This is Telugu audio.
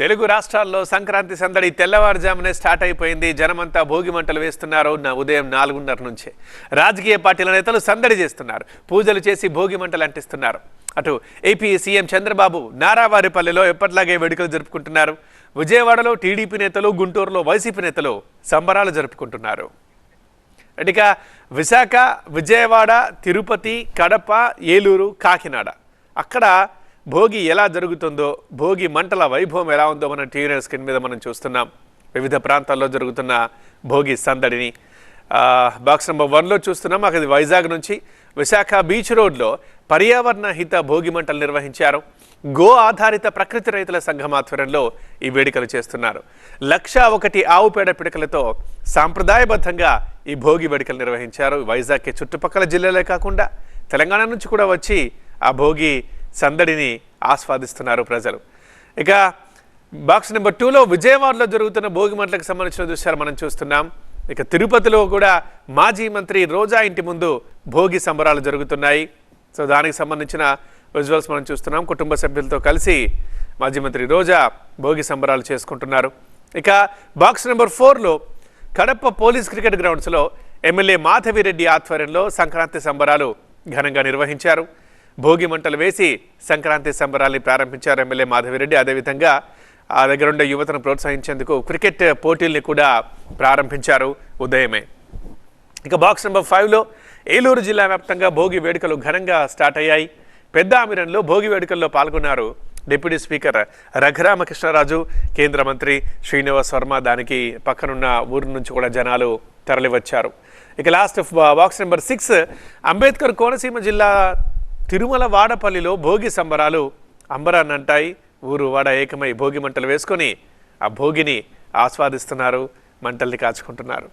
తెలుగు రాష్ట్రాల్లో సంక్రాంతి సందడి తెల్లవారుజామునే స్టార్ట్ అయిపోయింది. జనమంతా భోగి మంటలు వేస్తున్నారు. నా ఉదయం నాలుగున్నర నుంచే. రాజకీయ పార్టీల నేతలు సందడి చేస్తున్నారు. పూజలు చేసి భోగి మంటలు అంటిస్తున్నారు. అటు ఏపీ సీఎం చంద్రబాబు నారావారిపల్లెలో ఎప్పటిలాగే వేడుకలు జరుపుకుంటున్నారు. విజయవాడలో టీడీపీ నేతలు గుంటూరులో వైసీపీ నేతలు సంబరాలు జరుపుకుంటున్నారు. ఇక విశాఖ విజయవాడ తిరుపతి కడప ఏలూరు కాకినాడ. అక్కడ భోగి ఎలా జరుగుతుందో భోగి మంటల వైభవం ఎలా ఉందో మన టీవీ స్క్రీన్ మీద మనం చూస్తున్నాం. వివిధ ప్రాంతాల్లో జరుగుతున్న భోగి సందడిని. బాక్స్ నెంబర్ వన్లో చూస్తున్నాం. అక్కడ వైజాగ్ నుంచి విశాఖ బీచ్ రోడ్లో పర్యావరణ హిత భోగి మంటలు నిర్వహించారు. గో ఆధారిత ప్రకృతి రైతుల సంఘం ఆధ్వర్యంలో ఈ వేడుకలు చేస్తున్నారు. లక్ష ఒకటి ఆవు పేడ పిడకలతో సాంప్రదాయబద్ధంగా ఈ భోగి వేడుకలు నిర్వహించారు. వైజాగ్కి చుట్టుపక్కల జిల్లాలే కాకుండా తెలంగాణ నుంచి కూడా వచ్చి ఆ భోగి సందడిని ఆస్వాదిస్తున్నారు ప్రజలు. ఇక బాక్స్ నెంబర్ టూలో విజయవాడలో జరుగుతున్న భోగి మంటలకు సంబంధించిన దృశ్యాలు మనం చూస్తున్నాం. ఇక తిరుపతిలో కూడా మాజీ మంత్రి రోజా ఇంటి ముందు భోగి సంబరాలు జరుగుతున్నాయి. సో దానికి సంబంధించిన విజువల్స్ మనం చూస్తున్నాం. కుటుంబ సభ్యులతో కలిసి మాజీ మంత్రి రోజా భోగి సంబరాలు చేసుకుంటున్నారు. ఇక బాక్స్ నెంబర్ ఫోర్లో కడప పోలీస్ క్రికెట్ గ్రౌండ్స్లో ఎమ్మెల్యే మాధవిరెడ్డి ఆధ్వర్యంలో సంక్రాంతి సంబరాలు ఘనంగా నిర్వహించారు. భోగి మంటలు వేసి సంక్రాంతి సంబరాల్ని ప్రారంభించారు ఎమ్మెల్యే మాధవిరెడ్డి. అదేవిధంగా ఆ దగ్గర ఉండే యువతను ప్రోత్సహించేందుకు క్రికెట్ పోటీల్ని కూడా ప్రారంభించారు ఉదయమే. ఇక బాక్స్ నెంబర్ ఫైవ్లో ఏలూరు జిల్లా వ్యాప్తంగా భోగి వేడుకలు ఘనంగా స్టార్ట్ అయ్యాయి. పెద్ద ఆమిరంలో భోగి వేడుకల్లో పాల్గొన్నారు డిప్యూటీ స్పీకర్ రఘురామకృష్ణరాజు కేంద్ర మంత్రి శ్రీనివాస్ వర్మ. దానికి పక్కనున్న ఊరు నుంచి కూడా జనాలు తరలివచ్చారు. ఇక last box number six Ambedkar Konaseema జిల్లా తిరుమల వాడపల్లిలో భోగి సంబరాలు అంబరాన్నంటాయి. ఊరు వాడ ఏకమై భోగి మంటలు వేసుకొని ఆ భోగిని ఆస్వాదిస్తున్నారు మంటల్ని కాచుకుంటున్నారు.